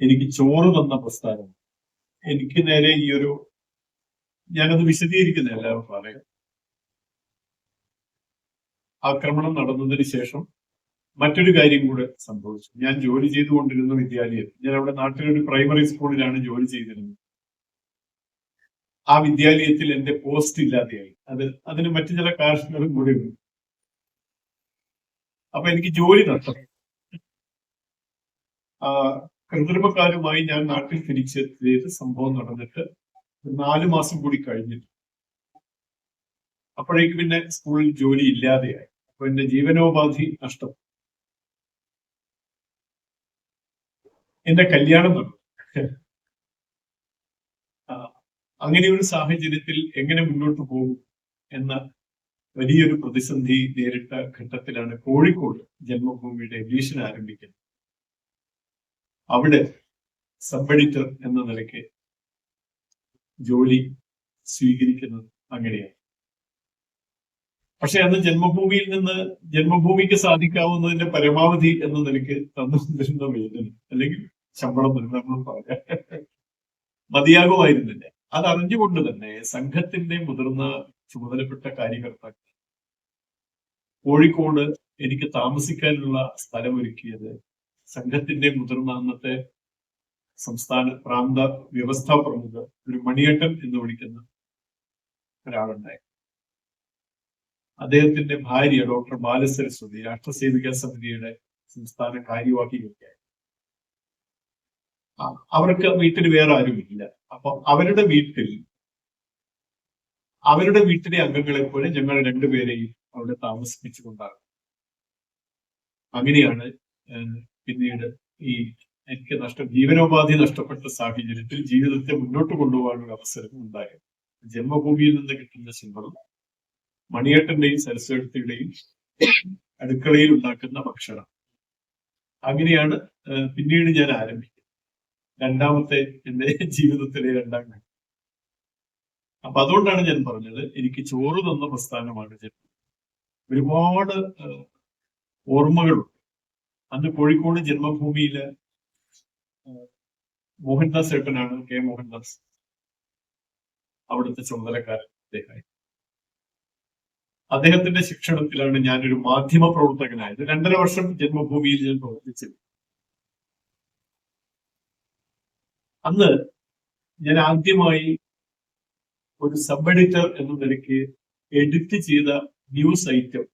എനിക്ക് ചോറ് തന്ന പ്രസ്ഥാനം. എനിക്ക് നേരെ ഈ ഒരു ഞാനത് വിശദീകരിക്കുന്നില്ല പറയാം. ആക്രമണം നടന്നതിന് ശേഷം മറ്റൊരു കാര്യം കൂടെ സംഭവിച്ചു. ഞാൻ ജോലി ചെയ്തുകൊണ്ടിരുന്ന വിദ്യാലയം ഞാൻ അവിടെ നാട്ടിലൊരു പ്രൈമറി സ്കൂളിലാണ് ജോലി ചെയ്തിരുന്നത്. ആ വിദ്യാലയത്തിൽ എന്റെ പോസ്റ്റ് ഇല്ലാതെയായി. അത് അതിന് മറ്റു ചില കാരണങ്ങളും കൂടി ഉണ്ട്. അപ്പൊ എനിക്ക് ജോലി നഷ്ടപ്പെട്ടു ആ കൃത്രിമക്കാരുമായി ഞാൻ നാട്ടിൽ തിരിച്ചെത്തിയത് സംഭവം നടന്നിട്ട് നാലു മാസം കൂടി കഴിഞ്ഞിട്ട്. അപ്പോഴേക്ക് പിന്നെ സ്കൂളിൽ ജോലി ഇല്ലാതെയായി. അപ്പൊ എന്റെ ജീവനോപാധി നഷ്ടം. എന്റെ കല്യാണം നടന്നു. അങ്ങനെ ഒരു സാഹചര്യത്തിൽ എങ്ങനെ മുന്നോട്ട് പോകും എന്ന വലിയൊരു പ്രതിസന്ധി നേരിട്ട ഘട്ടത്തിലാണ് കോഴിക്കോട് ജന്മഭൂമിയുടെ എഡീഷൻ ആരംഭിക്കുന്നത്. അവിടെ സബ് എഡിറ്റർ എന്ന നിലയ്ക്ക് ജോലി സ്വീകരിക്കുന്നത് അങ്ങനെയാണ്. പക്ഷെ അന്ന് ജന്മഭൂമിയിൽ നിന്ന് ജന്മഭൂമിക്ക് സാധിക്കാവുന്നതിന്റെ പരമാവധി എന്ന നിലയ്ക്ക് തന്നിരുന്ന വേദന അല്ലെങ്കിൽ ശമ്പളം നമ്മൾ പറയാം മതിയാകുമായിരുന്നില്ല. അത് തന്നെ സംഘത്തിന്റെ മുതിർന്ന ചുമതലപ്പെട്ട കാര്യകർത്താക്കൾ കോഴിക്കോട് എനിക്ക് താമസിക്കാനുള്ള സ്ഥലമൊരുക്കിയത് സംഘത്തിന്റെ മുതിർന്ന അന്നത്തെ സംസ്ഥാന പ്രാന്ത വ്യവസ്ഥാ പ്രമുഖ ഒരു മണിയട്ടം എന്ന് വിളിക്കുന്ന ഒരാളുണ്ടായി. അദ്ദേഹത്തിന്റെ ഭാര്യ ഡോക്ടർ ബാലസരസ്വതി രാഷ്ട്രസേവിക സമിതിയുടെ സംസ്ഥാന കാര്യവാഹിയൊക്കെ ആ, അവർക്ക് വീട്ടിൽ വേറെ ആരുമില്ല. അപ്പൊ അവരുടെ വീട്ടിൽ അവരുടെ വീട്ടിലെ അംഗങ്ങളെ പോലെ ഞങ്ങൾ രണ്ടുപേരെയും അവിടെ താമസിപ്പിച്ചുകൊണ്ടാണ്. അങ്ങനെയാണ് പിന്നീട് ഈ എനിക്ക് നഷ്ട ജീവനോപാധി നഷ്ടപ്പെട്ട സാഹചര്യത്തിൽ ജീവിതത്തെ മുന്നോട്ട് കൊണ്ടുപോകാനുള്ള അവസരം ഉണ്ടായത്. ജന്മഭൂമിയിൽ നിന്ന് കിട്ടുന്ന ശമ്പളം മണിയേട്ടന്റെയും സരസ്വതിയുടെയും അടുക്കളയിൽ ഉണ്ടാക്കുന്ന ഭക്ഷണം. അങ്ങനെയാണ് പിന്നീട് ഞാൻ ആരംഭിക്കുന്നത് രണ്ടാമത്തെ എന്റെ ജീവിതത്തിലെ രണ്ടാം ഘട്ടം. അപ്പൊ അതുകൊണ്ടാണ് ഞാൻ പറഞ്ഞത് എനിക്ക് ചോറ് തന്ന പ്രസ്ഥാനമാണ് ജന്മം ഒരുപാട് ഓർമ്മകളുണ്ട്. അന്ന് കോഴിക്കോട് ജന്മഭൂമിയിൽ മോഹൻദാസ് ഏട്ടനാണ് കെ മോഹൻദാസ്. അവിടുത്തെ ചുമതലക്കാരൻ അദ്ദേഹമായി അദ്ദേഹത്തിന്റെ ശിക്ഷണത്തിലാണ് ഞാനൊരു മാധ്യമ പ്രവർത്തകനായത്. രണ്ടര വർഷം ജന്മഭൂമിയിൽ ഞാൻ പ്രവർത്തിച്ചത് അന്ന് ഞാൻ ആദ്യമായി ഒരു സബ് എഡിറ്റർ എന്ന നിലയ്ക്ക് എഡിറ്റ് ചെയ്ത ന്യൂസ് ഐറ്റം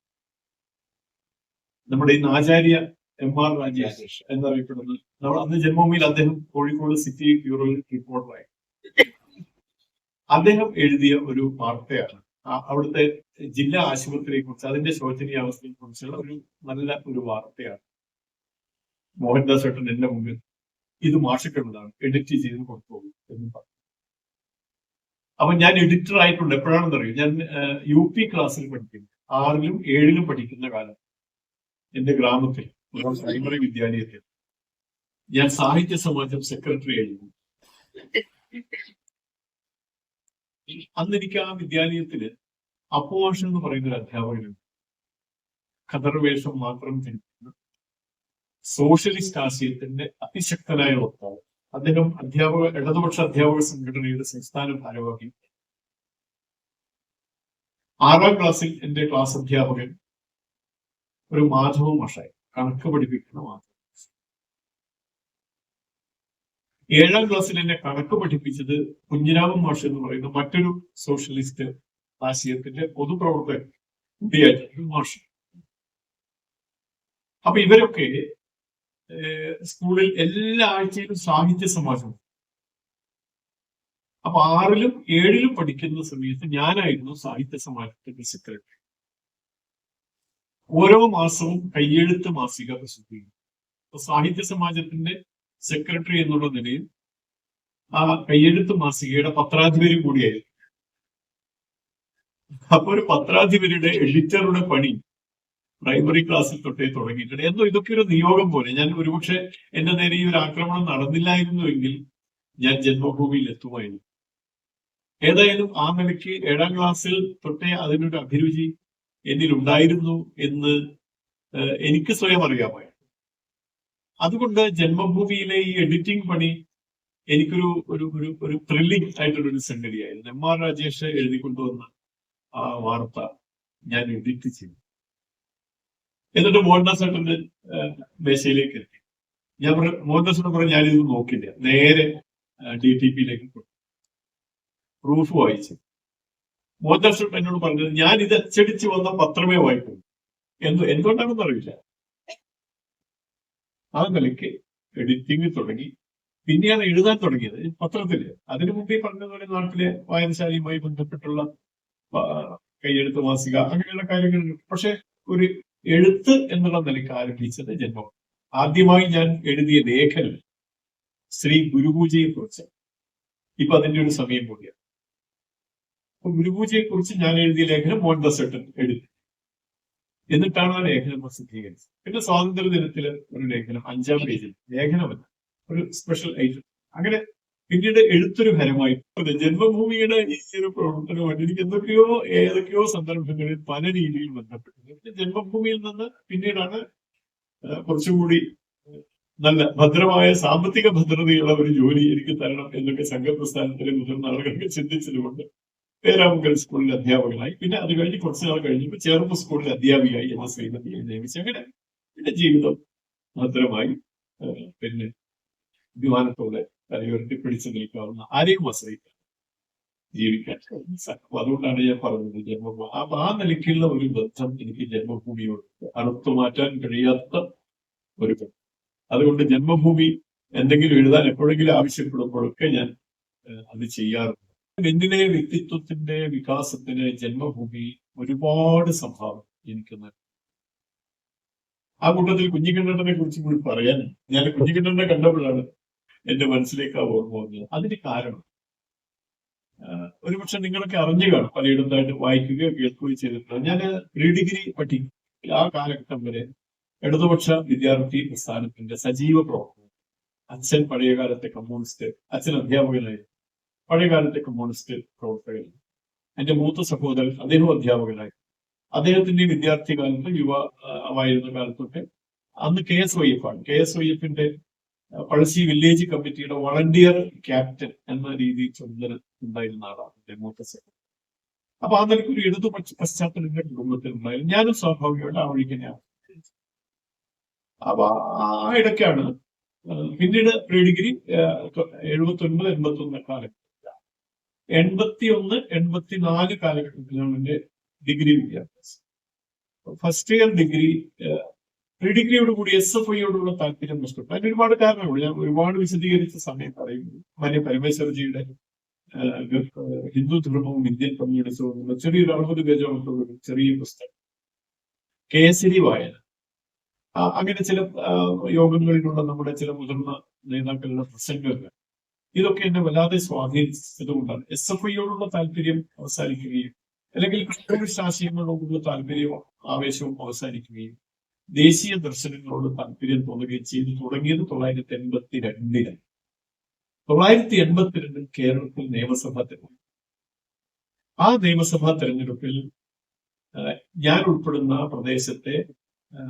നമ്മുടെ ഇന്ന് ആചാര്യ എം ആർ രാജേഷ് എന്നറിയപ്പെടുന്നത്. നമ്മൾ അന്ന് ജന്മഭൂമിയിൽ അദ്ദേഹം കോഴിക്കോട് സിറ്റി ബ്യൂറോയിൽ റിപ്പോർട്ടറായി. അദ്ദേഹം എഴുതിയ ഒരു വാർത്തയാണ്. അവിടുത്തെ ജില്ലാ ആശുപത്രിയെ കുറിച്ച് അതിന്റെ ശോചനീയാവസ്ഥയെ കുറിച്ചുള്ള ഒരു നല്ല ഒരു വാർത്തയാണ്. മോഹൻദാസ് ഏട്ടൻ എന്റെ മുമ്പിൽ ഇത് മാഷിക്കുള്ളതാണ് എഡിറ്റ് ചെയ്ത് കൊടുത്തോളൂ എന്ന് പറഞ്ഞു. അപ്പൊ ഞാൻ എഡിറ്റർ ആയിട്ടുണ്ട്. എപ്പോഴാണെന്ന് അറിയും ഞാൻ യു പി ക്ലാസ്സിൽ പഠിക്കുന്നു. ആറിലും ഏഴിലും പഠിക്കുന്ന കാലം എന്റെ ഗ്രാമത്തിൽ. പ്രൈമറി വിദ്യാലയത്തിൽ ഞാൻ സാഹിത്യ സമാജം സെക്രട്ടറി ആയിരുന്നു. അന്നെനിക്ക് ആ വിദ്യാലയത്തിൽ അപ്പോഷൻ എന്ന് പറയുന്ന ഒരു അധ്യാപകനുണ്ട്. ഖദർ വേഷം മാത്രം ധരിക്കുന്ന സോഷ്യലിസ്റ്റ് ആശയത്തിന്റെ അതിശക്തനായ വക്താവ്. അദ്ദേഹം അധ്യാപക ഇടതുപക്ഷ അധ്യാപക സംഘടനയുടെ സംസ്ഥാന ഭാരവാഹി. ആറാം ക്ലാസ്സിൽ എന്റെ ക്ലാസ് അധ്യാപകൻ ഒരു മാധവ മഷായി കണക്ക് പഠിപ്പിക്കുന്ന മാധവ ഏഴാം ക്ലാസ്സിൽ എന്നെ കണക്ക് പഠിപ്പിച്ചത് കുഞ്ഞിരാമൻ മാഷ് എന്ന് പറയുന്ന മറ്റൊരു സോഷ്യലിസ്റ്റ് ആശയത്തിന്റെ പൊതുപ്രവർത്തകൻ കൂടിയായിട്ട് മാഷ്. അപ്പൊ ഇവരൊക്കെ സ്കൂളിൽ എല്ലാ ആഴ്ചയിലും സാഹിത്യ സമാജം. അപ്പൊ ആറിലും ഏഴിലും പഠിക്കുന്ന സമയത്ത് ഞാനായിരുന്നു സാഹിത്യ സമാജത്തിന്റെ സെക്രട്ടറി ഓരോ മാസവും കയ്യെഴുത്ത് മാസിക പ്രസിദ്ധീകരിക്കും. അപ്പൊ സാഹിത്യ സമാജത്തിന്റെ സെക്രട്ടറി എന്നുള്ള നിലയിൽ ആ കയ്യെഴുത്ത് മാസികയുടെ പത്രാധിപരി കൂടിയായിരുന്നു അപ്പൊ ഒരു പത്രാധിപരുടെ എഡിറ്ററുടെ പണി പ്രൈമറി ക്ലാസ്സിൽ തൊട്ടേ തുടങ്ങിയിട്ടുണ്ട്. എന്തോ ഇതൊക്കെ ഒരു നിയോഗം പോലെ. ഞാൻ ഒരുപക്ഷെ എന്റെ നേരെ ഈ ഒരു ആക്രമണം നടന്നില്ലായിരുന്നുവെങ്കിൽ ഞാൻ ജന്മഭൂമിയിൽ എത്തുമായിരുന്നു. ഏതായാലും ആ നിലയ്ക്ക് ഏഴാം ക്ലാസ്സിൽ തൊട്ടേ അതിനൊരു അഭിരുചി എന്നിൽ ഉണ്ടായിരുന്നു എന്ന് എനിക്ക് സ്വയം അറിയാമായിരുന്നു. അതുകൊണ്ട് ജന്മഭൂമിയിലെ ഈ എഡിറ്റിംഗ് പണി എനിക്കൊരു ഒരു ഒരു ഒരു ത്രില്ലിംഗ് ആയിട്ടുള്ളൊരു സംഗതിയായിരുന്നു. എം ആർ രാജേഷ് എഴുതി കൊണ്ടുവന്ന ആ വാർത്ത ഞാൻ എഡിറ്റ് ചെയ്തു. എന്നിട്ട് മോഹൻദാസ് ഏട്ടന്റെ മേശയിലേക്ക് എത്തി. ഞാൻ പറഞ്ഞു മോഹൻദാസിനോട് പറഞ്ഞു ഞാനിത് നോക്കില്ല. നേരെ ഡി ടി പിയിലേക്ക് കൊടുത്തു പ്രൂഫ് വായിച്ചു. മോഹൻദാസ് എന്നോട് പറഞ്ഞത് ഞാൻ ഇത് അച്ചടിച്ച് വന്ന പത്രമേ വായിക്കും എന്ത് എന്തുകൊണ്ടാണെന്ന് അറിയില്ല. ആ നിലയ്ക്ക് എഡിറ്റിംഗ് തുടങ്ങി. പിന്നെയാണ് എഴുതാൻ തുടങ്ങിയത് പത്രത്തിൽ. അതിനു മുമ്പ് പറഞ്ഞതുപോലെ നാട്ടിലെ വായനശാലയുമായി ബന്ധപ്പെട്ടുള്ള കൈയെഴുത്ത് മാസിക അങ്ങനെയുള്ള കാര്യങ്ങൾ പക്ഷെ ഒരു എഴുത്ത് എന്നുള്ള നിലയ്ക്ക് ആരംഭിച്ചത് ജന്മം. ആദ്യമായി ഞാൻ എഴുതിയ ലേഖനം ശ്രീ ഗുരുപൂജയെ കുറിച്ച് ഇപ്പൊ അതിന്റെ ഒരു സമയം അപ്പൊ ഗുരുപൂജയെ കുറിച്ച് ഞാൻ എഴുതിയ ലേഖനം മോഹൻദാസ് ഏട്ടൻ എഴുതി. എന്നിട്ടാണ് ആ ലേഖനം പ്രസിദ്ധീകരിച്ചത്. പിന്നെ സ്വാതന്ത്ര്യ ദിനത്തിൽ ഒരു ലേഖനം അഞ്ചാം പേജിൽ ലേഖനമല്ല ഒരു സ്പെഷ്യൽ ഐറ്റം അങ്ങനെ പിന്നീട് എഴുത്തൊരു അതെ, ജന്മഭൂമിയുടെ ഈ ഒരു പ്രവർത്തനമായിട്ട് എനിക്ക് എന്തൊക്കെയോ ഏതൊക്കെയോ സന്ദർഭങ്ങളിൽ പല രീതിയിൽ ബന്ധപ്പെട്ടു പിന്നെ ജന്മഭൂമിയിൽ നിന്ന് പിന്നീടാണ് കുറച്ചുകൂടി നല്ല ഭദ്രമായ സാമ്പത്തിക ഭദ്രതയുള്ള ഒരു ജോലി എനിക്ക് തരണം എന്നൊക്കെ സംഘപ്രസ്ഥാനത്തിലെ മുതിർന്ന ആളുകൾക്ക് ചിന്തിച്ചതുകൊണ്ട് പേരാമംഗൽ സ്കൂളിൽ അധ്യാപകനായി. പിന്നെ അത് കഴിഞ്ഞ് കുറച്ച് നാൾ കഴിഞ്ഞപ്പോൾ ചേർപ്പ് സ്കൂളിൽ അധ്യാപികയായി എന്ന ശ്രീമതിയെ നിയമിച്ചു അങ്ങനെ പിന്നെ ജീവിതം ഭദ്രമായി പിന്നെ വിമാനത്തോടെ തലയുയർത്തി പിടിച്ചു നിൽക്കാവുന്ന ആരെയും ആശ്രയിക്കാൻ ജീവിക്കാൻ സാധിക്കും. അതുകൊണ്ടാണ് ഞാൻ പറഞ്ഞത് ജന്മഭൂമി അപ്പൊ ആ നിലയ്ക്കുള്ള ഒരു ബന്ധം എനിക്ക് ജന്മഭൂമിയോട് അറുത്തു മാറ്റാൻ കഴിയാത്ത ഒരു ബന്ധം. അതുകൊണ്ട് ജന്മഭൂമി എന്തെങ്കിലും എഴുതാൻ എപ്പോഴെങ്കിലും ആവശ്യപ്പെടുമ്പോഴൊക്കെ ഞാൻ അത് ചെയ്യാറുണ്ട്. എന്നിലെ വ്യക്തിത്വത്തിന്റെ വികാസത്തിന് ജന്മഭൂമി ഒരുപാട് സംഭാവന എനിക്ക്. ആ കൂട്ടത്തിൽ കുഞ്ഞിക്കണ്ണനെ കുറിച്ച് കൂടി പറയാൻ ഞാൻ കുഞ്ഞിക്കണ്ണനെ കണ്ടപ്പോഴാണ് എന്റെ മനസ്സിലേക്ക് ആ ഓർമ്മ വന്നത്. അതിന് കാരണം ഒരുപക്ഷെ നിങ്ങളൊക്കെ അറിഞ്ഞു കാണും പലയിടത്തായിട്ട് വായിക്കുകയോ കേൾക്കുകയോ ചെയ്തിട്ടുണ്ട്? ഞാൻ പ്രീ ഡിഗ്രി പഠിക്കും ആ കാലഘട്ടം വരെ ഇടതുപക്ഷ വിദ്യാർത്ഥി പ്രസ്ഥാനത്തിന്റെ സജീവ പ്രവർത്തനം അച്ഛൻ പഴയകാലത്തെ കമ്മ്യൂണിസ്റ്റ് അച്ഛൻ അധ്യാപകനായിരുന്നു. പഴയകാലത്തെ കമ്മ്യൂണിസ്റ്റ് പ്രവർത്തകൻ. എന്റെ മൂത്ത സഹോദരൻ അദ്ദേഹം അധ്യാപകനായി. അദ്ദേഹത്തിന്റെ വിദ്യാർത്ഥി കാലത്ത് യുവ ആയിരുന്ന കാലത്തൊക്കെ അന്ന് കെ എസ് വൈ എഫ് ആണ്. കെ എസ് വൈ എഫിന്റെ പഴശ്ശി വില്ലേജ് കമ്മിറ്റിയുടെ വളണ്ടിയർ ക്യാപ്റ്റൻ എന്ന രീതിയിൽ ചുമതല ഉണ്ടായിരുന്ന ആളാണ് എന്റെ മൂത്ത സഹോദരൻ. അപ്പൊ ആ നിലയ്ക്ക് ഒരു ഇടതുപക്ഷ പശ്ചാത്തലം എന്റെ കുടുംബത്തിൽ ഉണ്ടായിരുന്നു. ഞാനും സ്വാഭാവികമായിട്ട് ആ വഴിക്ക് തന്നെയാണ്. അപ്പൊ ആ ഇടയ്ക്കാണ് പിന്നീട് പ്രീ ഡിഗ്രി എഴുപത്തി ഒൻപത് എൺപത്തി ഒന്ന് കാലഘട്ടം എൺപത്തി ഒന്ന് എൺപത്തിനാല് കാലഘട്ടത്തിലാണ് എന്റെ ഡിഗ്രി വിദ്യാഭ്യാസം. ഫസ്റ്റ് ഇയർ ഡിഗ്രി പ്രീ ഡിഗ്രിയോട് കൂടി എസ് എഫ് ഐയോടുള്ള താല്പര്യം നഷ്ടപ്പെട്ടു. അതിന് ഒരുപാട് കാരണങ്ങളുണ്ട് ഞാൻ ഒരുപാട് വിശദീകരിച്ച സമയം പറയുന്നു. മാന്യ ഏഹ്, ഹിന്ദു ധർമ്മവും ഇന്ത്യൻ കമ്മ്യൂണിസവും എന്നുള്ള ചെറിയൊരു അറുപത് പേജോളം ഒരു ചെറിയ പുസ്തകം. കേസരി വായന. അങ്ങനെ ചില യോഗങ്ങളിലുള്ള നമ്മുടെ ചില മുതിർന്ന നേതാക്കളുടെ പ്രസംഗങ്ങൾ ഇതൊക്കെ എന്നെ വല്ലാതെ സ്വാധീനിച്ചതുകൊണ്ടാണ്. എസ് എഫ് ഐയോടുള്ള താല്പര്യം അവസാനിക്കുകയും അല്ലെങ്കിൽ കമ്മ്യൂണിസ്റ്റ് ആശയങ്ങളോടുള്ള താല്പര്യവും ആവേശവും അവസാനിക്കുകയും ദേശീയ ദർശനങ്ങളോട് താല്പര്യം തോന്നുകയും ചെയ്തു തുടങ്ങിയത് തൊള്ളായിരത്തി എൺപത്തി രണ്ടിലാണ് തൊള്ളായിരത്തി എൺപത്തിരണ്ടിൽ കേരളത്തിൽ നിയമസഭാ തെരഞ്ഞെടുപ്പ്. ആ നിയമസഭാ തെരഞ്ഞെടുപ്പിൽ ഞാൻ ഉൾപ്പെടുന്ന പ്രദേശത്തെ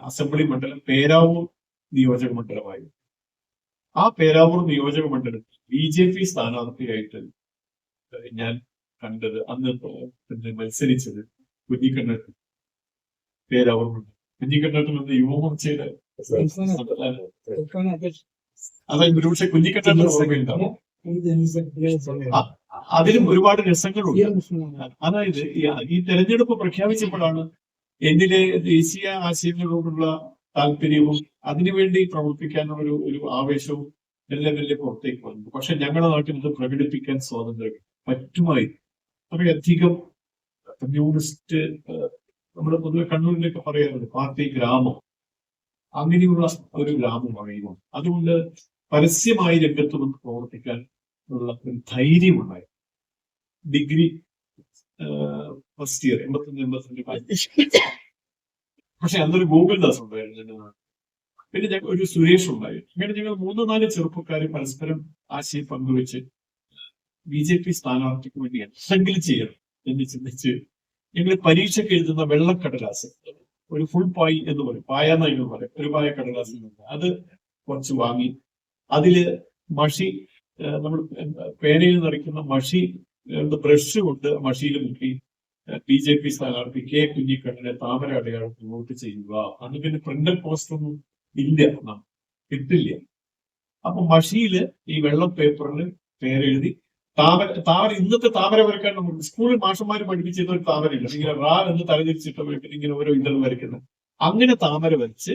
അസംബ്ലി മണ്ഡലം പേരാവൂർ നിയോജക മണ്ഡലമായിരുന്നു. ആ പേരാവൂർ നിയോജക മണ്ഡലത്തിൽ ബി ജെ പി സ്ഥാനാർത്ഥിയായിട്ട് ഞാൻ കണ്ടത് അന്ന് പിന്നെ മത്സരിച്ചത് കുഞ്ഞിക്കണ്ണൻ. പേരാവൂർ മണ്ഡലം. കുഞ്ഞിക്കണ്ണൻ എന്ന യുവമോർച്ചയുടെ അതെ ഒരുപക്ഷെ കുഞ്ഞിക്കണ്ണൻ ഓർമ്മയുണ്ടാവും. അതിലും ഒരുപാട് രസങ്ങളുണ്ട്. അതായത് ഈ തെരഞ്ഞെടുപ്പ് പ്രഖ്യാപിച്ചപ്പോഴാണ് എന്നിലെ ദേശീയ ആശയങ്ങളോടുള്ള താല്പര്യവും അതിനുവേണ്ടി പ്രവർത്തിക്കാനുള്ള ഒരു ഒരു ആവേശവും മെല്ലെ പുറത്തേക്ക് വന്നു. പക്ഷെ ഞങ്ങളുടെ നാട്ടിൽ ഇത് പ്രകടിപ്പിക്കാൻ സ്വാതന്ത്ര്യം പറ്റുമായി അത്രയധികം കമ്മ്യൂണിസ്റ്റ് നമ്മുടെ പൊതുവെ കണ്ണൂരിലൊക്കെ പറയാറുണ്ട് പാർട്ടി ഗ്രാമം. അങ്ങനെയുള്ള ഒരു ഗ്രാമമായിരുന്നു അതുകൊണ്ട് പരസ്യമായി രംഗത്ത് വന്ന് പ്രവർത്തിക്കാൻ ഉള്ള ഒരു ധൈര്യമുണ്ടായി ഡിഗ്രി ഫസ്റ്റ് ഇയർ എൺപത്തൊന്ന് എൺപത്തിരണ്ട് പക്ഷെ അന്നൊരു ഗൂഗിൾ ദാസ് ഉണ്ടായിരുന്നു എന്റെ നാട്ടിൽ. പിന്നെ ഞങ്ങൾ ഒരു സുരേഷ് ഉണ്ടായിരുന്നു. അങ്ങനെ ഞങ്ങൾ മൂന്ന് നാല് ചെറുപ്പക്കാർ പരസ്പരം ആശയം പങ്കുവെച്ച് ബി ജെ പി സ്ഥാനാർത്ഥിക്ക് വേണ്ടി എന്തെങ്കിലും ചെയ്യണം എന്ന് ചിന്തിച്ച് ഞങ്ങൾ പരീക്ഷയ്ക്ക് എഴുതുന്ന വെള്ളക്കടലാസ് ഒരു ഫുൾ പായ് എന്ന് പറയും. പായ എന്ന് പറയും. ഒരു പായ കടലാസിൽ നിന്ന്. അത് കുറച്ച് വാങ്ങി. അതിൽ മഷി നമ്മൾ പേനയിൽ നിറയ്ക്കുന്ന മഷി ബ്രഷ് കൊണ്ട് മഷിയിൽ മുക്കി ബി ജെ പി സ്ഥാനാർത്ഥി കെ കുഞ്ഞിക്കണ്ണനെ താമര അടയാളത്തിൽ വോട്ട് ചെയ്യുക. അന്ന് പിന്നെ പ്രിന്റഡ് പോസ്റ്റർ ഒന്നും ഇല്ല. കിട്ടില്ല. അപ്പൊ മഷിയിൽ ഈ വെള്ളം പേപ്പറിൽ പേരെഴുതി താമര താമര ഇന്നത്തെ താമര വരയ്ക്കാൻ നമുക്ക് സ്കൂളിൽ മാഷന്മാര് പഠിപ്പിച്ചിരുന്ന ഒരു താമരയില്ല ഇങ്ങനെ റാ എന്ന് തലതിരിച്ചിട്ട് ഇങ്ങനെ ഓരോ ഇതൾ വരയ്ക്കുന്നത്. അങ്ങനെ താമര വരച്ച്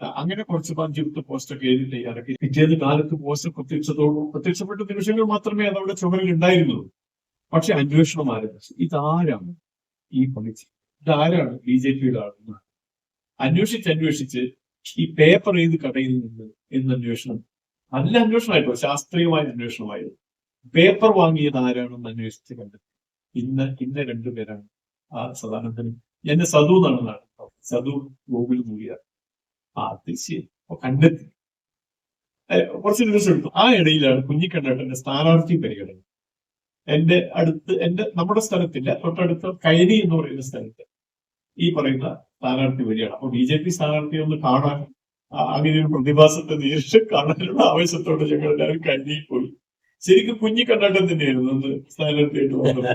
അങ്ങനെ കുറച്ച് പഞ്ചുരുത്ത് പോസ്റ്റ് ഒക്കെ എഴുതി തയ്യാറാക്കി. പിറ്റേന്ന് കാലത്ത് പോസ്റ്റ് പ്രത്യക്ഷത്തോടും പ്രത്യക്ഷപ്പെട്ട നിമിഷങ്ങൾ മാത്രമേ അതവിടെ ചുമരിൽ ഉണ്ടായിരുന്നുള്ളൂ. പക്ഷെ അന്വേഷണം ആരംഭിച്ചു ഇതാരാണ് ഈ പൊളിച്ച് ഇതാരാണ് ബി ജെ പിയുടെ ആളെന്ന് അന്വേഷിച്ച് അന്വേഷിച്ച് ഈ പേപ്പർ ഏത് കടയിൽ നിന്ന് എന്ന് അന്വേഷണം. നല്ല അന്വേഷണമായിട്ടോ ശാസ്ത്രീയമായ അന്വേഷണമായിരുന്നു. പേപ്പർ വാങ്ങിയത് ആരാണെന്ന് അന്വേഷിച്ച് കണ്ടെത്തി. ഇന്ന് ഇന്ന രണ്ടുപേരാണ് ആ സദാനന്ദനും. എന്നെ സതു എന്നാണ് സതു ഗോകുൽ മൂലിയ ആ അത് അപ്പൊ കണ്ടെത്തി. കുറച്ച് ദിവസം എടുത്തു. ആ ഇടയിലാണ് കുഞ്ഞിക്കണ്ണേട്ടന്റെ സ്ഥാനാർത്ഥി പരിഗണന. എന്റെ അടുത്ത് എന്റെ നമ്മുടെ സ്ഥലത്തില്ല തൊട്ടടുത്ത് കൈരി എന്ന് പറയുന്ന സ്ഥലത്ത്. ഈ പറയുന്ന സ്ഥാനാർത്ഥി വരികയാണ്. അപ്പൊ ബി ജെ പി സ്ഥാനാർത്ഥി ഒന്ന് കാണാൻ അങ്ങനെ ഒരു പ്രതിഭാസത്തെ നേരിട്ട് കാണാനുള്ള ആവശ്യത്തോടെ ഞങ്ങൾ എല്ലാവരും കൈരിയിൽ പോയി. ശരിക്കും കണ്ണാട്ടം തന്നെയായിരുന്നു അന്ന് സ്ഥാനാർത്ഥിയായിട്ട് വന്നത്.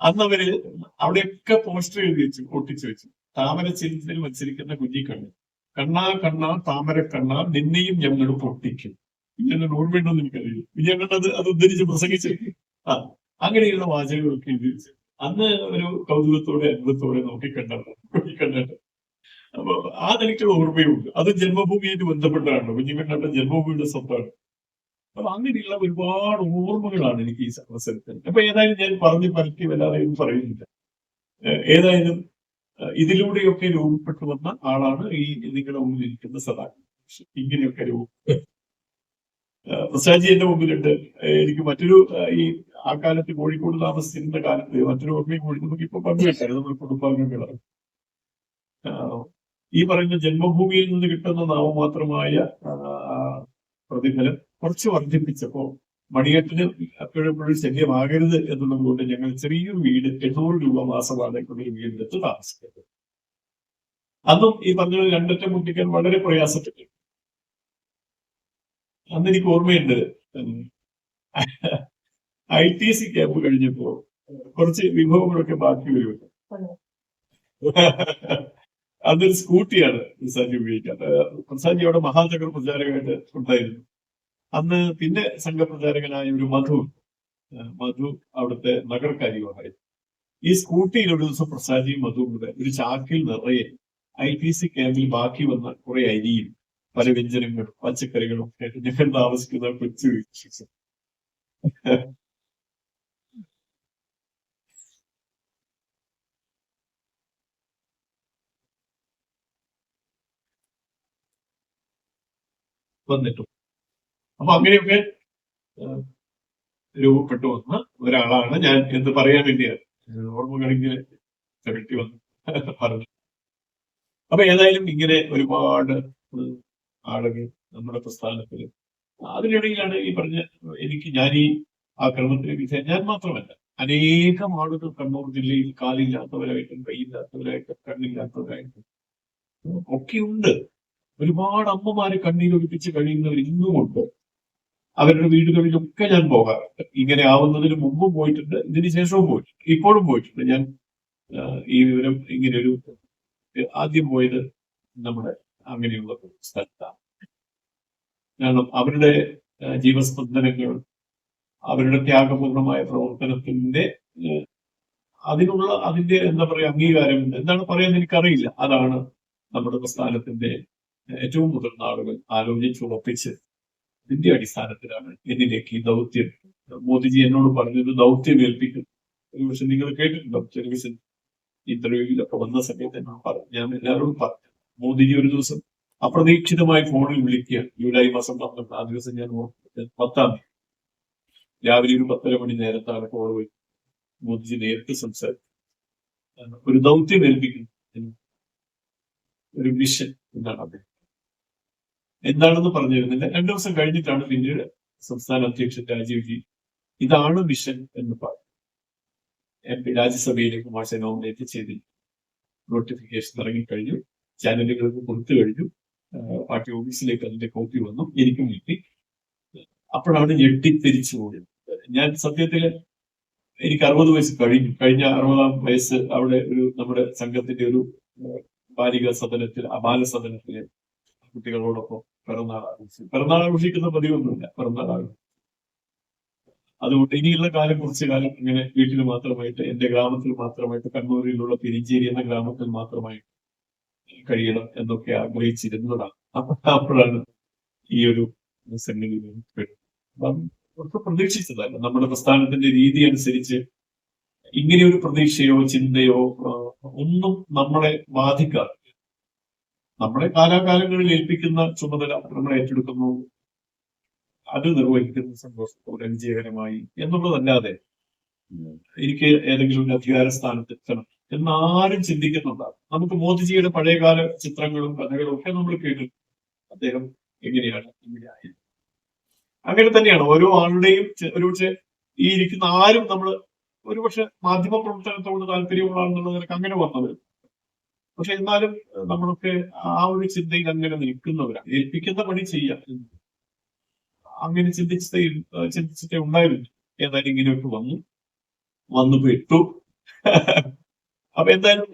അന്ന് അവർ അവിടെയൊക്കെ പോസ്റ്റർ എഴുതി വെച്ചു ഒട്ടിച്ചു വെച്ചു. താമര ചിഹ്നത്തിൽ മത്സരിക്കുന്ന കുഞ്ഞിക്കണ്ണൻ കണ്ണാ. കണ്ണാ താമര കണ്ണാ നിന്നെയും ഞങ്ങൾ പൊട്ടിക്കും. ഇങ്ങനെ ഓർമ്മയുണ്ടോന്ന് എനിക്കറിയില്ല. ഞങ്ങൾ അത് അത് ഉദ്ധരിച്ച് പ്രസംഗിച്ച്. ആ അങ്ങനെയുള്ള വാചകങ്ങളൊക്കെ ഉദ്ധരിച്ച് അന്ന് ഒരു കൗതുകത്തോടെ അത്ഭുതത്തോടെ നോക്കിക്കണ്ടാണ് നോക്കിക്കണ്ടിട്ട് അപ്പൊ ആ നിലയ്ക്കുള്ള ഓർമ്മയുണ്ട്. അത് ജന്മഭൂമിയായിട്ട് ബന്ധപ്പെട്ടാണ് കുഞ്ഞിക്കണ്ണന്റെ ജന്മഭൂമിയുടെ സ്വത്താണ്. അപ്പൊ അങ്ങനെയുള്ള ഒരുപാട് ഓർമ്മകളാണ് എനിക്ക് ഈ അവസരത്തിൽ അപ്പൊ ഏതായാലും ഞാൻ പറഞ്ഞു പരക്കി വല്ലാതെ ഒന്നും പറയുന്നില്ല. ഏതായാലും ഇതിലൂടെയൊക്കെ രൂപപ്പെട്ടു വന്ന ആളാണ് ഈ നിങ്ങളുടെ മുമ്പിൽ ഇരിക്കുന്ന സദാ. ഇങ്ങനെയൊക്കെ രൂപം ഏഹ് പ്രസാദ്ജി എന്റെ മുമ്പിലുണ്ട്. എനിക്ക് മറ്റൊരു ഈ ആ കാലത്ത് കോഴിക്കോട് താമസിച്ചിരുന്ന കാലത്ത് മറ്റൊരു ഓർമ്മയും കൂടി നമുക്ക് ഇപ്പൊ പങ്കുവെച്ചായിരുന്നു നമ്മൾ കുടുംബാംഗങ്ങളാണ്. ഈ പറയുന്ന ജന്മഭൂമിയിൽ നിന്ന് കിട്ടുന്ന നാമമാത്രമായ മാത്രമായ പ്രതിഫലം കുറച്ച് വർദ്ധിപ്പിച്ചപ്പോ മണിയേട്ടിന് എപ്പോഴെപ്പോഴും ശല്യമാകരുത് എന്നുള്ളത് കൊണ്ട് ഞങ്ങൾ ചെറിയൊരു വീട് എണ്ണൂറ് രൂപ മാസവാടകയ്ക്കുള്ള ഈ വീടിനടുത്ത് താമസിക്കുന്നത്. അന്നും ഈ പറഞ്ഞ രണ്ടറ്റം മുട്ടിക്കാൻ വളരെ പ്രയാസപ്പെട്ടു അന്ന് എനിക്ക് ഓർമ്മയുണ്ട് ഐ ടി സി ക്യാമ്പ് കഴിഞ്ഞപ്പോ കുറച്ച് വിഭവങ്ങളൊക്കെ ബാക്കി വരും അതൊരു സ്കൂട്ടിയാണ് പ്രസാദി ഉപയോഗിക്കാൻ. പ്രസാദി അവിടെ മഹാചക്ര പ്രചാരകമായിട്ട് ഉണ്ടായിരുന്നു. അന്ന് പിന്നെ സംഘപ്രചാരകനായ ഒരു മധു മധു അവിടുത്തെ നഗരകാര്യമായി ഈ സ്കൂട്ടിയിൽ ഒരു ദിവസം പ്രസാദിയും മധുവും കൂടെ ഒരു ചാക്കിൽ നിറയെ ഐ ടി സി ക്യാമ്പിൽ ബാക്കി വന്ന കുറെ അരിയും പല വ്യഞ്ജനങ്ങളും പച്ചക്കറികളും ഞങ്ങൾ താമസിക്കുന്ന കൊച്ചു. വന്നിട്ടും. അപ്പൊ അങ്ങനെയൊക്കെ രൂപപ്പെട്ടു വന്ന ഒരാളാണ് ഞാൻ എന്ത് പറയാൻ വേണ്ടിയാണ്. ഓർമ്മകളിങ്ങനെ ചവിട്ടി വന്നു പറഞ്ഞു. അപ്പൊ ഏതായാലും ഇങ്ങനെ ഒരുപാട് ആളുകൾ നമ്മുടെ പ്രസ്ഥാനത്തിൽ. അതിനിടയിലാണ് ഈ പറഞ്ഞ എനിക്ക് ഞാൻ ഈ ആക്രമണത്തിന് വിധേയ ഞാൻ മാത്രമല്ല അനേകം ആളുകൾ കണ്ണൂർ ജില്ലയിൽ കാലില്ലാത്തവരായിട്ടും കൈയില്ലാത്തവരായിട്ടും കണ്ണില്ലാത്തവരായിട്ടും ഒക്കെയുണ്ട്. ഒരുപാട് അമ്മമാരെ കണ്ണീരൊലിപ്പിച്ച് കഴിയുന്നവർ ഇന്നുമുണ്ട് അവരുടെ വീടുകളിലൊക്കെ ഞാൻ പോകാറുണ്ട്. ഇങ്ങനെ ആവുന്നതിന് മുമ്പും പോയിട്ടുണ്ട് ഇതിന് ശേഷവും പോയിട്ടുണ്ട് ഇപ്പോഴും പോയിട്ടുണ്ട്. ഞാൻ ഈ വിവരം ഇങ്ങനെ ഒരു ആദ്യം പോയത് നമ്മുടെ അങ്ങനെയുള്ള സ്ഥലത്താണ്. കാരണം അവരുടെ ജീവസ്പന്ദനങ്ങൾ അവരുടെ ത്യാഗപൂർണമായ പ്രവർത്തനത്തിന്റെ അതിനുള്ള അതിന്റെ എന്താ പറയുക അംഗീകാരം എന്താണ് പറയുന്നത് എനിക്കറിയില്ല. അതാണ് നമ്മുടെ പ്രസ്ഥാനത്തിന്റെ ഏറ്റവും മുതിർന്ന ആളുകൾ ആലോചിച്ചുറപ്പിച്ച് ഇതിന്റെ അടിസ്ഥാനത്തിലാണ് എന്നിലേക്ക് ഈ ദൗത്യം. മോദിജി എന്നോട് പറഞ്ഞത് ദൗത്യം ഏൽപ്പിക്കുന്നു ഒരു പക്ഷെ നിങ്ങൾ കേട്ടിട്ടുണ്ടോ ടെലിവിഷൻ ഇന്റർവ്യൂവിലൊക്കെ വന്ന സമയത്ത് ഞാൻ പറഞ്ഞു. ഞാൻ എല്ലാവരോടും പറഞ്ഞു. മോദിജി ഒരു ദിവസം അപ്രതീക്ഷിതമായി ഫോണിൽ വിളിക്കുക. ജൂലൈ മാസം പന്ത്രണ്ട് ആ ദിവസം ഞാൻ പത്താം തീയതി. രാവിലെ ഒരു പത്തര മണി നേരത്താണ് കോൾ പോയി മോദിജി നേരിട്ട് സംസാരിച്ചു ഒരു ദൗത്യം ഏൽപ്പിക്കുന്നു. ഒരു മിഷൻ എന്നാണ് അദ്ദേഹം എന്താണെന്ന് പറഞ്ഞിരുന്നില്ല. രണ്ടു ദിവസം കഴിഞ്ഞിട്ടാണ് പിന്നീട് സംസ്ഥാന അധ്യക്ഷൻ രാജീവ് ജി ഇതാണ് മിഷൻ എന്ന് പറഞ്ഞു എം പി രാജ്യസഭയിലേക്ക് മാഷെ നോമിനേറ്റ് ചെയ്തില്ല നോട്ടിഫിക്കേഷൻ ഇറങ്ങിക്കഴിഞ്ഞു. ചാനലുകൾക്ക് കൊടുത്തു കഴിഞ്ഞു. പാർട്ടി ഓഫീസിലേക്ക് അതിന്റെ കോപ്പി വന്നു. എനിക്കും കിട്ടി. അപ്പോഴാണ് ഞെട്ടിത്തിരിച്ചു പോയത്. ഞാൻ സത്യത്തിൽ എനിക്ക് അറുപത് വയസ്സ് കഴിഞ്ഞു. കഴിഞ്ഞ അറുപതാം വയസ്സ് അവിടെ ഒരു നമ്മുടെ സംഘത്തിന്റെ ഒരു ബാലിക സദനത്തിൽ അബാല സദനത്തിലെ കുട്ടികളോടൊപ്പം പിറന്നാൾ ആഘോഷിച്ചു. പിറന്നാൾ ആഘോഷിക്കുന്ന പതിവൊന്നുമില്ല. പിറന്നാൾ ആഘോഷിച്ചു. അതുകൊണ്ട് ഇനിയുള്ള കാലം കുറച്ച് കാലം ഇങ്ങനെ വീട്ടിൽ മാത്രമായിട്ട് എന്റെ ഗ്രാമത്തിൽ മാത്രമായിട്ട് കണ്ണൂരിലുള്ള പെരിഞ്ചേരി എന്ന ഗ്രാമത്തിൽ മാത്രമായിട്ട് കഴിയണം എന്നൊക്കെ ആഗ്രഹിച്ചിരുന്നതാണ്. അപ്പ- അപ്പോഴാണ് ഈ ഒരു സംഗതി പ്രതീക്ഷിച്ചതല്ല നമ്മുടെ പ്രസ്ഥാനത്തിന്റെ രീതി അനുസരിച്ച് ഇങ്ങനെ ഒരു പ്രതീക്ഷയോ ചിന്തയോ ഒന്നും നമ്മളെ ബാധിക്കാറില്ല. നമ്മളെ കാലാകാലങ്ങളിൽ ഏൽപ്പിക്കുന്ന ചുമതല നമ്മൾ ഏറ്റെടുക്കുന്നു. അത് നിർവഹിക്കുന്ന സന്തോഷത്തോടെ വിജയകരമായി എന്നുള്ളതല്ലാതെ എനിക്ക് ഏതെങ്കിലും ഒരു അധികാര സ്ഥാനത്ത് എത്തണം എന്നാരും ചിന്തിക്കുന്നുണ്ടാകും നമുക്ക് മോദിജിയുടെ പഴയകാല ചിത്രങ്ങളും കഥകളും ഒക്കെ നമ്മൾ കേട്ടു. അദ്ദേഹം എങ്ങനെയാണ് ഇങ്ങനെയായി അങ്ങനെ തന്നെയാണ് ഓരോ ആളുടെയും ഒരുപക്ഷെ ഈ ഇരിക്കുന്ന ആരും നമ്മൾ ഒരുപക്ഷെ മാധ്യമ പ്രവർത്തനത്തോട് താല്പര്യമുള്ള ആളെന്നുള്ള നിലയ്ക്ക് അങ്ങനെ വന്നത്. പക്ഷെ എന്നാലും നമ്മളൊക്കെ ആ ഒരു ചിന്തയിൽ അങ്ങനെ നിൽക്കുന്നവരാണ്. ഏൽപ്പിക്കുന്ന പണി ചെയ്യാം അങ്ങനെ ചിന്തിച്ചതേ ചിന്തിച്ചിട്ടേ ഉണ്ടായിരുന്നു ഏതായാലും ഇങ്ങനെയൊക്കെ വന്നു. വന്നു പെട്ടു അപ്പൊ എന്തായാലും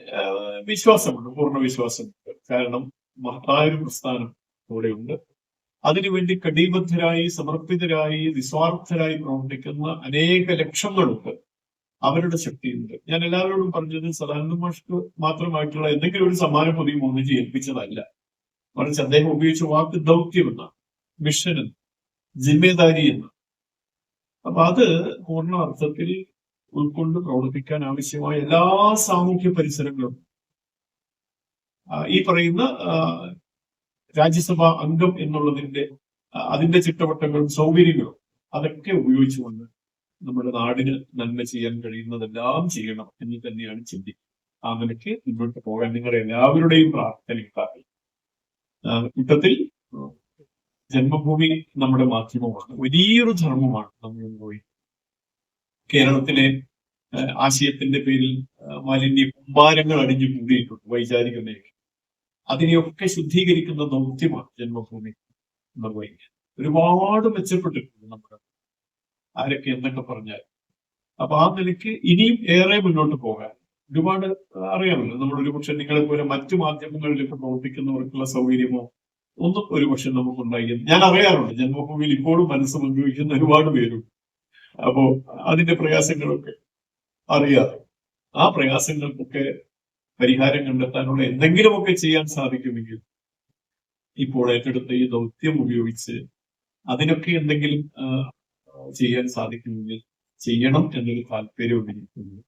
വിശ്വാസമുണ്ട് പൂർണ വിശ്വാസമുണ്ട് കാരണം മഹത്തായ ഒരു പ്രസ്ഥാനം ഉണ്ട്. അതിനുവേണ്ടി കടീബദ്ധരായി സമർപ്പിതരായി നിസ്വാർത്ഥരായി പ്രവർത്തിക്കുന്ന അനേക ലക്ഷങ്ങളുണ്ട്. അവരുടെ ശക്തിയുണ്ട്. ഞാൻ എല്ലാവരോടും പറഞ്ഞത് സദാനന്ദ മാഷ്ക്ക് മാത്രമായിട്ടുള്ള എന്തെങ്കിലും ഒരു സമ്മാനം പൊതി മോഹൻജി ഏൽപ്പിച്ചതല്ല. മറിച്ച് അദ്ദേഹം ഉപയോഗിച്ച വാക്ക് ദൗത്യം എന്ന മിഷൻ എന്ന ജിമ്മേദാരി എന്ന. അപ്പൊ അത് പൂർണ അർത്ഥത്തിൽ ഉൾക്കൊണ്ട് പ്രവർത്തിക്കാൻ ആവശ്യമായ എല്ലാ സാമൂഹ്യ പരിസരങ്ങളും. ഈ പറയുന്ന രാജ്യസഭാ അംഗം എന്നുള്ളതിന്റെ അതിന്റെ ചിട്ടവട്ടങ്ങളും സൗകര്യങ്ങളും അതൊക്കെ ഉപയോഗിച്ചുകൊണ്ട് നമ്മുടെ നാടിന് നന്മ ചെയ്യാൻ കഴിയുന്നതെല്ലാം ചെയ്യണം എന്ന് തന്നെയാണ് ചിന്തിക്കുന്നത് ആ നിലയ്ക്ക് മുന്നോട്ട് പോകാൻ നിങ്ങളുടെ എല്ലാവരുടെയും പ്രാർത്ഥന ഉണ്ടാകും കൂട്ടത്തിൽ ജന്മഭൂമി നമ്മുടെ മാധ്യമമാണ്. വലിയൊരു ധർമ്മമാണ് നമ്മൾ കേരളത്തിലെ ആശയത്തിന്റെ പേരിൽ മാലിന്യ കുമ്പാരങ്ങൾ അടിഞ്ഞു കൂടിയിട്ടുണ്ട് വൈചാരിക മേഖല. അതിനെയൊക്കെ ശുദ്ധീകരിക്കുന്ന ദൗത്യമാണ് ജന്മഭൂമി നിർവഹിക്കാൻ ഒരുപാട് മെച്ചപ്പെട്ടിട്ടുണ്ട് നമ്മുടെ ആരൊക്കെ എന്നൊക്കെ പറഞ്ഞാൽ. അപ്പൊ ആ നിലയ്ക്ക് ഇനിയും ഏറെ മുന്നോട്ട് പോകാൻ ഒരുപാട് അറിയാമല്ലോ. നമ്മൾ ഒരുപക്ഷെ നിങ്ങളെ പോലെ മറ്റു മാധ്യമങ്ങളിലൊക്കെ പ്രവർത്തിക്കുന്നവർക്കുള്ള സൗകര്യമോ ഒന്നും ഒരുപക്ഷെ നമുക്ക് നമുക്കുണ്ടായി ഞാൻ അറിയാറുണ്ട് ജന്മഭൂമിയിൽ ഇപ്പോഴും മനസ്സ് പങ്കുവയ്ക്കുന്ന ഒരുപാട് പേരുണ്ട്. അപ്പോ അതിന്റെ പ്രയാസങ്ങളൊക്കെ അറിയാതെ ആ പ്രയാസങ്ങൾക്കൊക്കെ പരിഹാരം കണ്ടെത്താനുള്ള എന്തെങ്കിലുമൊക്കെ ചെയ്യാൻ സാധിക്കുമെങ്കിൽ ഇപ്പോൾ ഏറ്റെടുത്ത ഈ ദൗത്യം ഉപയോഗിച്ച് അതിനൊക്കെ എന്തെങ്കിലും ചെയ്യാൻ സാധിക്കുമെങ്കിൽ ചെയ്യണം എന്നൊരു താല്പര്യം എനിക്കുണ്ട്